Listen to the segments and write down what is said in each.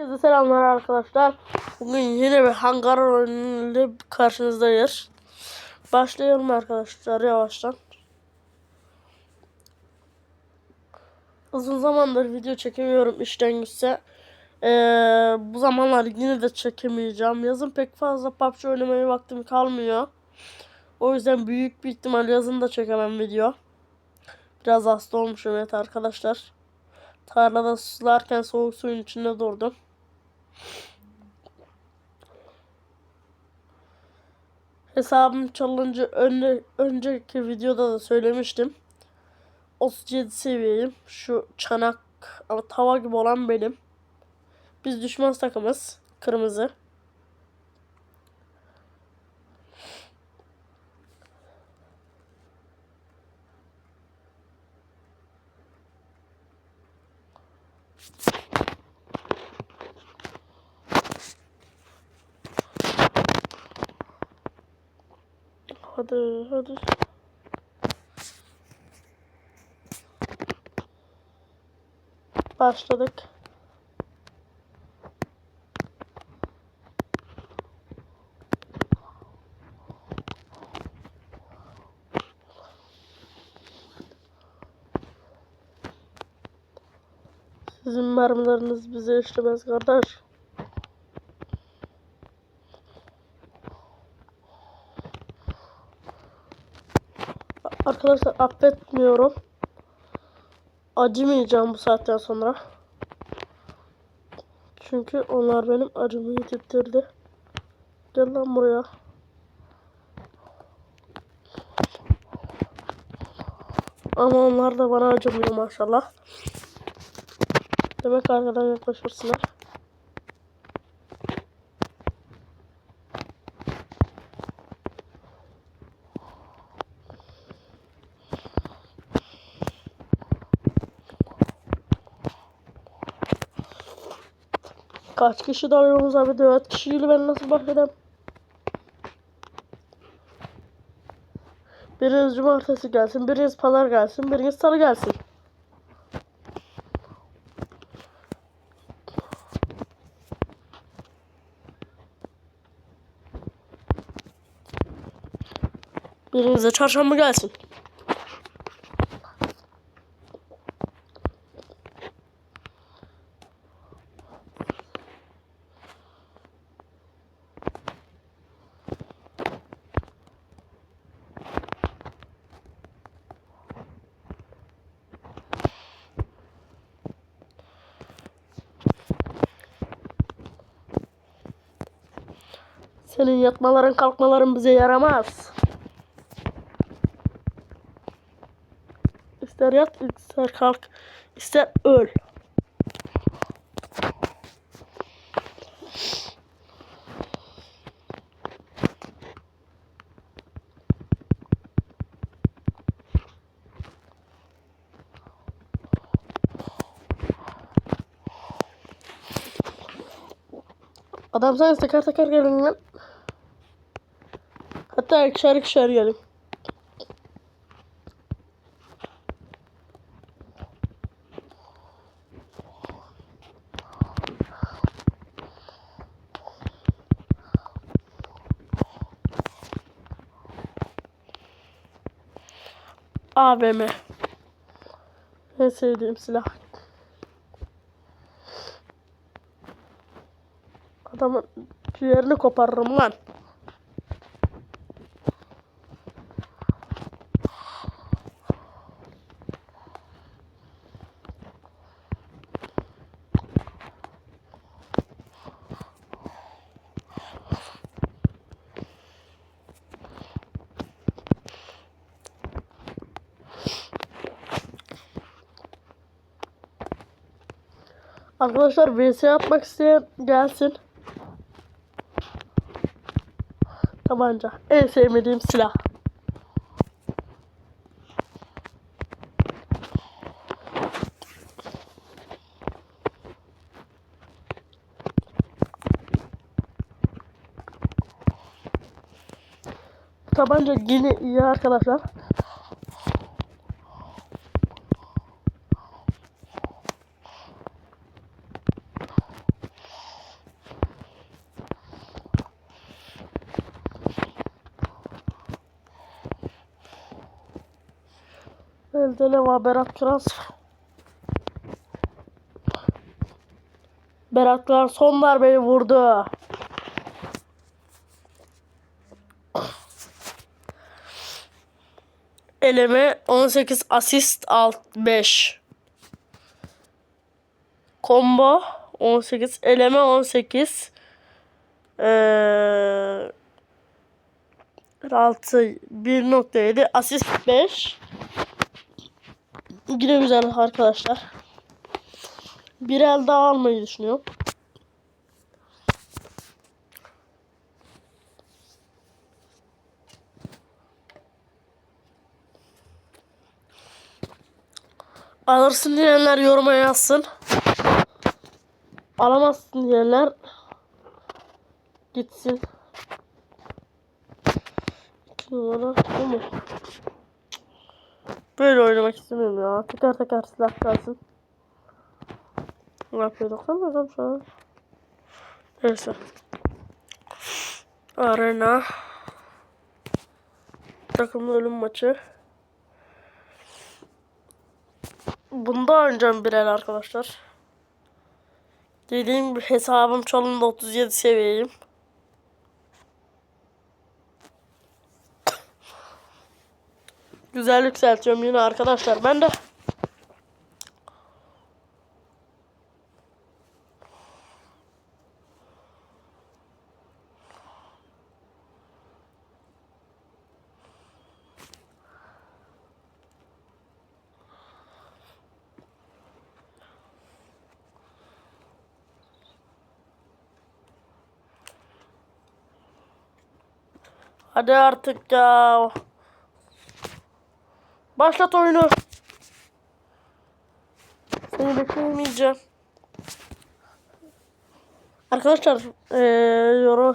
Herkese selamlar arkadaşlar. Bugün yine bir hangar oyunuyla karşınızdayız. Başlayalım arkadaşlar yavaştan. Uzun zamandır video çekemiyorum işten gitse. Ee, bu zamanlar yine de çekemeyeceğim. Yazın pek fazla PUBG oynamaya vaktim kalmıyor. O yüzden büyük bir ihtimal yazın da çekemem video. Biraz hasta olmuşum evet arkadaşlar. Tarlada sularken soğuk suyun içinde durdum. Hesabım çalınca önce, önceki videoda da söylemiştim. 37 seviyeyim. Şu çanak ama tava gibi olan benim. Biz düşman takımız. Kırmızı. Hadi. Başladık. Sizin mermileriniz bize işlemez kardeş. Arkadaşlar affetmiyorum. Acımayacağım bu saatten sonra. Çünkü onlar benim acımı yitirtirdi. Gel lan buraya. Ama onlar da bana acımıyor maşallah. Demek arkadan yaklaşırsınlar. Kaç kişi dalıyoruz abi? 4 kişiyle ben nasıl baş edem? Biriniz cumartesi gelsin, biriniz pazar gelsin, biriniz salı gelsin. Biriniz de çarşamba gelsin. Senin yatmaların kalkmaların bize yaramaz. İster yat, ister kalk, ister öl. Adam sen teker teker gelin lan. Hatta ikişer ikişer gelin. AVM. En sevdiğim silah. Adamın ciğerini koparırım lan. Arkadaşlar VS atmak isteyen gelsin. Tabanca. En sevmediğim silah. Tabanca yine iyi arkadaşlar. Ne var Berat Kiraz? Berat Kiraz son darbeyi vurdu. Eleme 18 asist alt 5. Combo 18 eleme 18 ee, 6 1.7 asist 5 Yine güzel arkadaşlar. Bir el daha almayı düşünüyorum. Alırsın diyenler yoruma yazsın. Alamazsın diyenler gitsin. İki numara bu mu? Böyle oynamak istemiyorum ya. Teker teker silah kalsın. Ne yapıyorduk sanmıyorum şu an. Neyse. Arena. Takımlı ölüm maçı. Bunda oynayacağım bir el arkadaşlar. Dediğim gibi hesabım çalında 37 seviyeyim. Güzel yükseltiyorum yine arkadaşlar. Ben de Hadi artık ya. Başlat oyunu. Seni bekleyemeyeceğim. Arkadaşlar eee yoru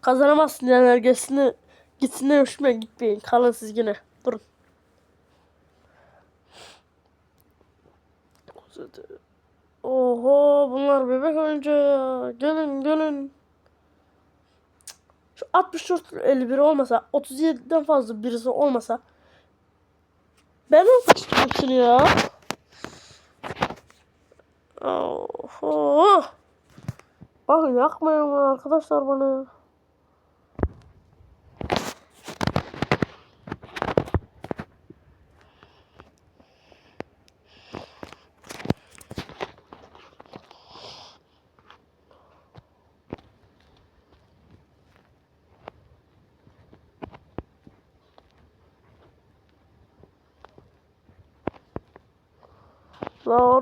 kazanamazsın diyenler gitsin gitsin demişime gitmeyin. Kalın siz yine. Durun. Oho bunlar bebek oyuncu. Gelin gelin. Şu 64 51 olmasa 37'den fazla birisi olmasa ben hepsini ya. Oho. Bakın yakmayın arkadaşlar bana.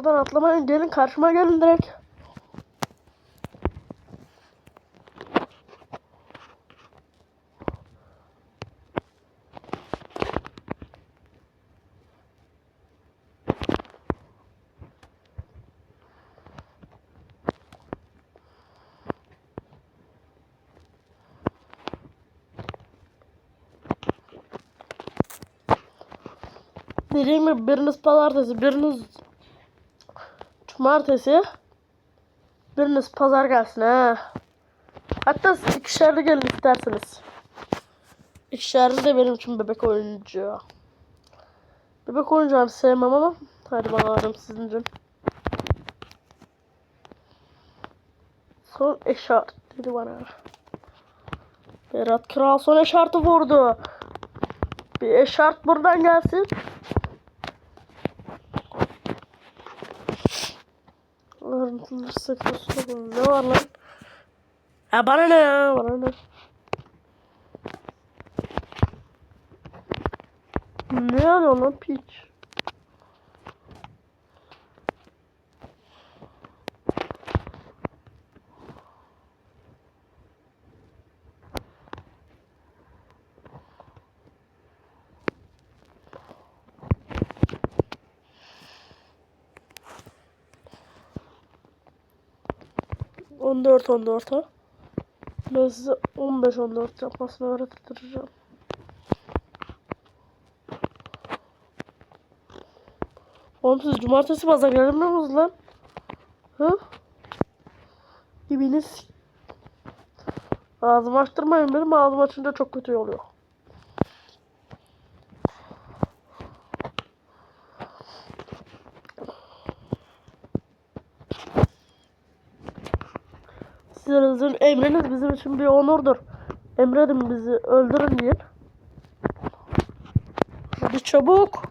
Oradan atlamayın gelin karşıma gelin direkt. Dediğim biriniz pazartesi, biriniz cumartesi, biriniz pazar gelsin ha. Hatta siz ikişerli gelin isterseniz. İkişerli de benim için bebek oyuncu. Bebek oyuncağını sevmem ama hadi bakalım sizin için. Son eşart dedi bana. Berat Kral son eşartı vurdu. Bir eşart buradan gelsin. Sektörsü ne var lan? Ya bana ne ya bana ne? Ne yapıyor lan piç? On dört on dört ha. Ben size on beş on dört yapmasını öğrettireceğim. Oğlum siz cumartesi pazar gelmiyor musunuz lan? Hı? Dibiniz. Ağzımı açtırmayın benim ağzım açınca çok kötü oluyor. Sizlerin emriniz bizim için bir onurdur. Emredin bizi öldürün diye. Hadi çabuk.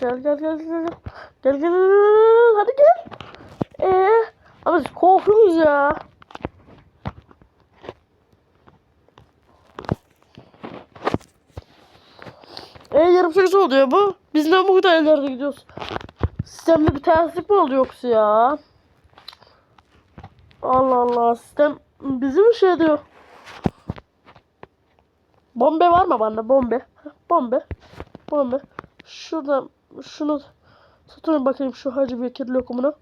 Gel gel gel. Gel gel gel. gel. Hadi gel. Ee, ama biz korkuyoruz ya. E yarım saat oluyor bu. Biz ne bu kadar ileride gidiyoruz? Sistemde bir terslik mi oldu yoksa ya? Allah Allah sistem bizi mi şey diyor? Bombe var mı bende? Bombe. Bombe. Bombe. Şuradan şunu tutun bakayım şu Hacı Bekir lokumunu.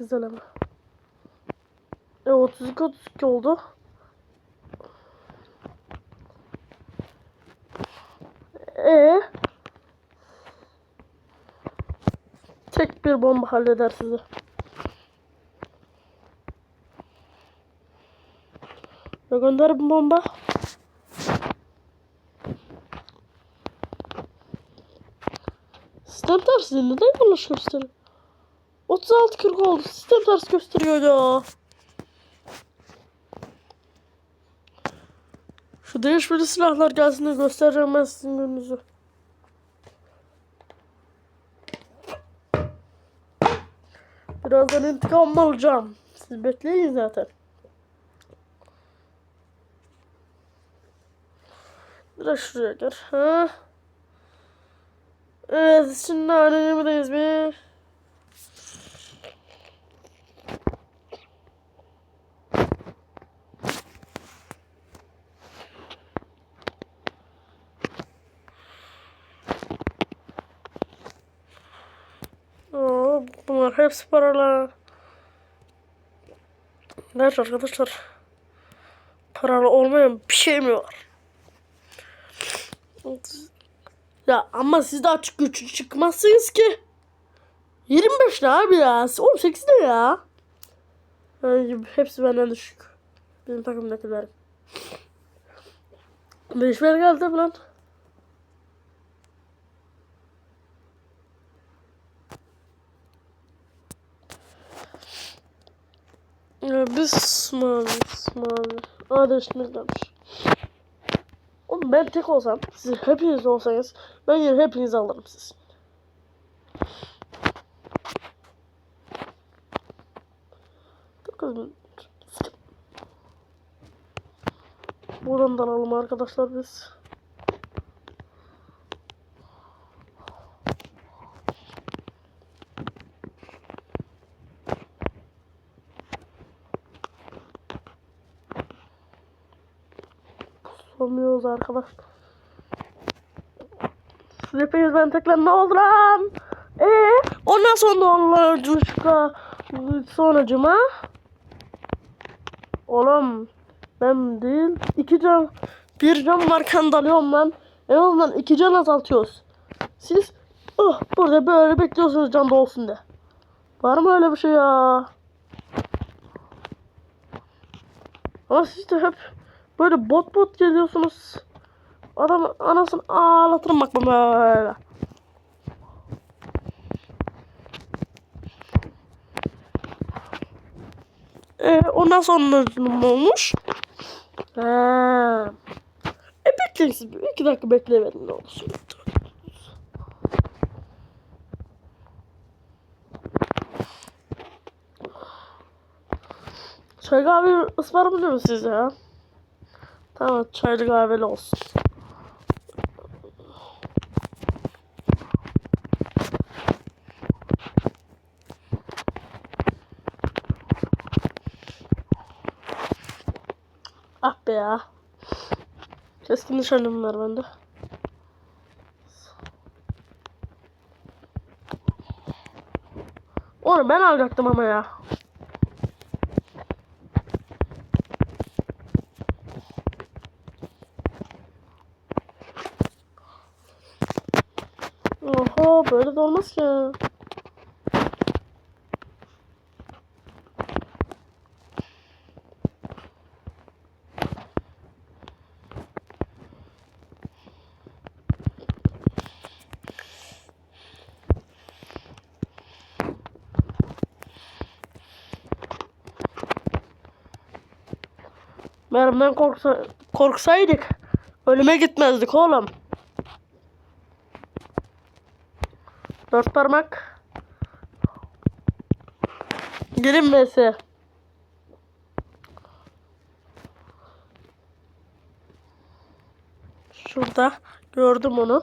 Sekiz eleme. E 32 32 oldu. E tek bir bomba halleder sizi. Ya gönder bomba. Sistem tersi neden yanlış gösteriyor? 36 40 oldu. Sistem ters gösteriyor ya. Şu değişmeli silahlar gelsin de göstereceğim ben sizin gününüzü. Birazdan intikam alacağım. Siz bekleyin zaten. Biraz şuraya gel. Ha? Evet şimdi annemideyiz bir. Bunlar hepsi paralar. Evet arkadaşlar. Paralı olmayan bir şey mi var? Ya ama siz daha açık güçlü çıkmazsınız ki. 25 ne abi ya? 18 ne ya? Yani hepsi benden düşük. Bizim takımdakiler. Değişmeye geldi lan? Ya biz mavi, mavi. Aa değiştirmek gelmiş. Oğlum ben tek olsam, siz hepiniz olsanız ben yine hepinizi alırım siz. Bin. Buradan da alalım arkadaşlar biz. Olmuyoruz arkadaşlar. Hepiniz ben tekrar ne oldu lan? Eee? Ondan sonra onlar Cuşka sonucuma. Oğlum ben değil iki can bir can varken dalıyorum lan. En azından iki can azaltıyoruz. Siz oh, burada böyle bekliyorsunuz can dolsun de. Var mı öyle bir şey ya? Ama siz de hep böyle bot bot geliyorsunuz. Adam anasını ağlatırım bak böyle. Ee, ondan sonra ne olmuş? Ha. E bekleyin siz. bir iki dakika bekleyemedim ne olursun. Çay kahve ısmarlayabilir mi size ya? Tamam çaylı kahveli olsun. Ah be ya. Keskin nişanlım var bende. Onu ben alacaktım ama ya. Böyle de olmaz ki. Merimden korksa, korksaydık ölüme gitmezdik oğlum. Dört parmak. Gelin vs. Şurada gördüm onu.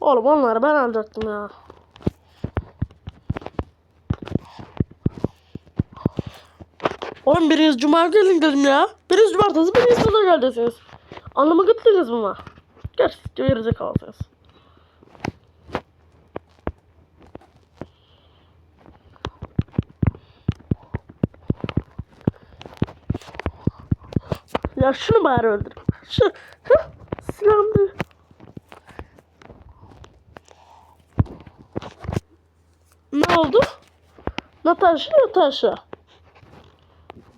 Oğlum onları ben alacaktım ya. Oğlum biriniz cuma gelin dedim ya. Biriniz cumartesi biriniz pazar geldiniz. Anlamı gittiniz mi? Gerçekten gerize kalsınız. Ya şunu bari öldür. Şu, hıh, silahımdı. Ne oldu? Natasha, Natasha.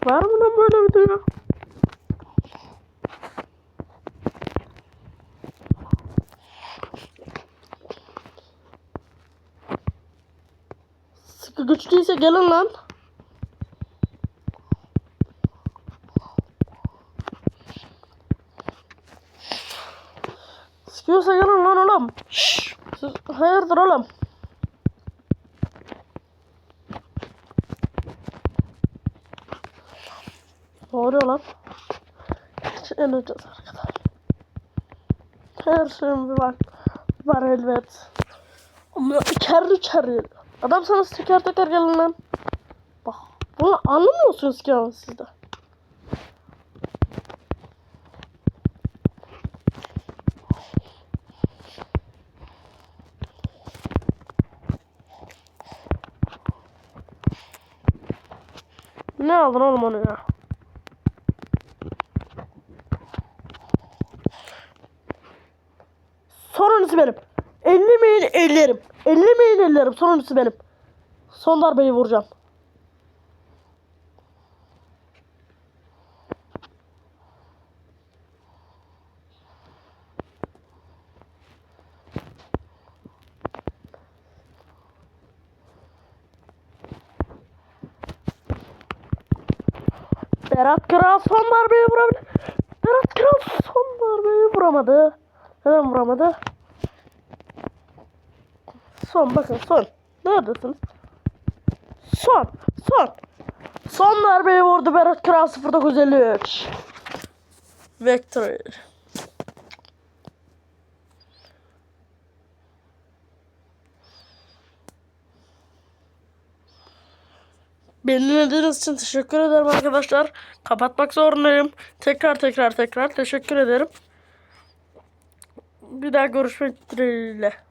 Var mı lan böyle bir dünya? Sıkı güçlüyse gelin lan. Sıkıyorsa gelin lan oğlum. Şşş. Hayırdır oğlum? Ne oluyor lan? Hiç ineceğiz arkadaşlar. Her şeyin bir var. Var elbet. Ama içerli içerli. Adam sana teker teker gelin lan. Bak. Bunu anlamıyorsunuz ki ama siz de. Ne aldın oğlum onu ya? Sonuncusu benim. Ellemeyin ellerim. Ellemeyin ellerim. Sonuncusu benim. Son darbeyi vuracağım. Berat Kral son darbeyi vurabilir. Berat Kral son darbeyi vuramadı. Neden vuramadı? Son bakın son. Neredesiniz? Son. Son. Son darbeyi vurdu Berat Kral 0953. Victory. Beni dinlediğiniz için teşekkür ederim arkadaşlar. Kapatmak zorundayım. Tekrar tekrar tekrar teşekkür ederim. Bir daha görüşmek dileğiyle.